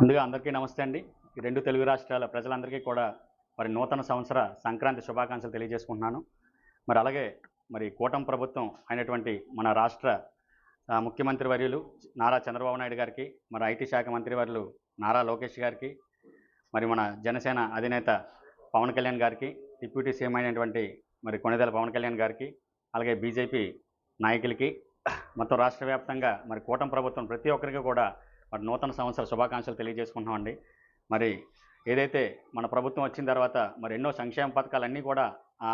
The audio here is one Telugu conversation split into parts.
ముందుగా అందరికీ నమస్తే అండి. ఈ రెండు తెలుగు రాష్ట్రాల ప్రజలందరికీ కూడా మరి నూతన సంవత్సర సంక్రాంతి శుభాకాంక్షలు తెలియజేసుకుంటున్నాను. మరి అలాగే మరి కూటమి ప్రభుత్వం అయినటువంటి మన రాష్ట్ర ముఖ్యమంత్రి వర్యులు నారా చంద్రబాబు నాయుడు గారికి మరి ఐటీ శాఖ మంత్రి వర్యులు నారా లోకేష్ గారికి మరి మన జనసేన అధినేత పవన్ కళ్యాణ్ గారికి డిప్యూటీ సీఎం అయినటువంటి మరి కొణిదెల పవన్ కళ్యాణ్ గారికి అలాగే బీజేపీ నాయకులకి మొత్తం రాష్ట్ర వ్యాప్తంగా మరి కూటమి ప్రభుత్వం ప్రతి ఒక్కరికి కూడా మరి నూతన సంవత్సర శుభాకాంక్షలు తెలియజేసుకుంటున్నామండి. మరి ఏదైతే మన ప్రభుత్వం వచ్చిన తర్వాత మరి ఎన్నో సంక్షేమ పథకాలన్నీ కూడా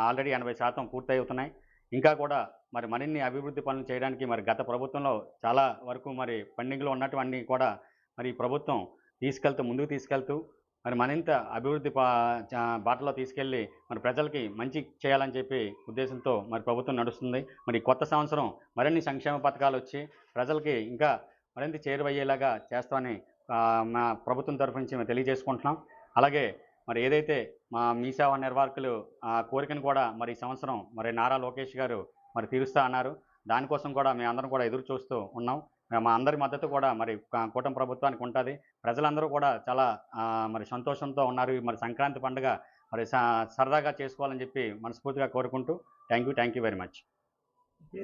ఆల్రెడీ ఎనభై శాతం పూర్తి అవుతున్నాయి ఇంకా కూడా మరి మరిన్ని అభివృద్ధి పనులు చేయడానికి మరి గత ప్రభుత్వంలో చాలా వరకు మరి పెండింగ్లో ఉన్నటువంటి కూడా మరి ప్రభుత్వం తీసుకెళ్తూ ముందుకు తీసుకెళ్తూ మరి మరింత అభివృద్ధి పా బాటలో తీసుకెళ్ళి మరి ప్రజలకి మంచి చేయాలని చెప్పి ఉద్దేశంతో మరి ప్రభుత్వం నడుస్తుంది. మరి కొత్త సంవత్సరం మరిన్ని సంక్షేమ పథకాలు వచ్చి ప్రజలకి ఇంకా మరింత చేరువయ్యేలాగా చేస్తామని మా ప్రభుత్వం తరఫు నుంచి మేము తెలియజేసుకుంటున్నాం. అలాగే మరి ఏదైతే మా మీ సేవా నిర్వాహకులు ఆ కోరికను కూడా మరి ఈ సంవత్సరం మరి నారా లోకేష్ గారు మరి తీరుస్తా అన్నారు. దానికోసం కూడా మేము అందరం కూడా ఎదురు చూస్తూ ఉన్నాం. మా అందరి మద్దతు కూడా మరి కూటమి ప్రభుత్వానికి ఉంటుంది. ప్రజలందరూ కూడా చాలా మరి సంతోషంతో ఉన్నారు. మరి సంక్రాంతి పండుగ మరి స- సరదాగా చేసుకోవాలని చెప్పి మనస్ఫూర్తిగా కోరుకుంటూ thank you thank you very much.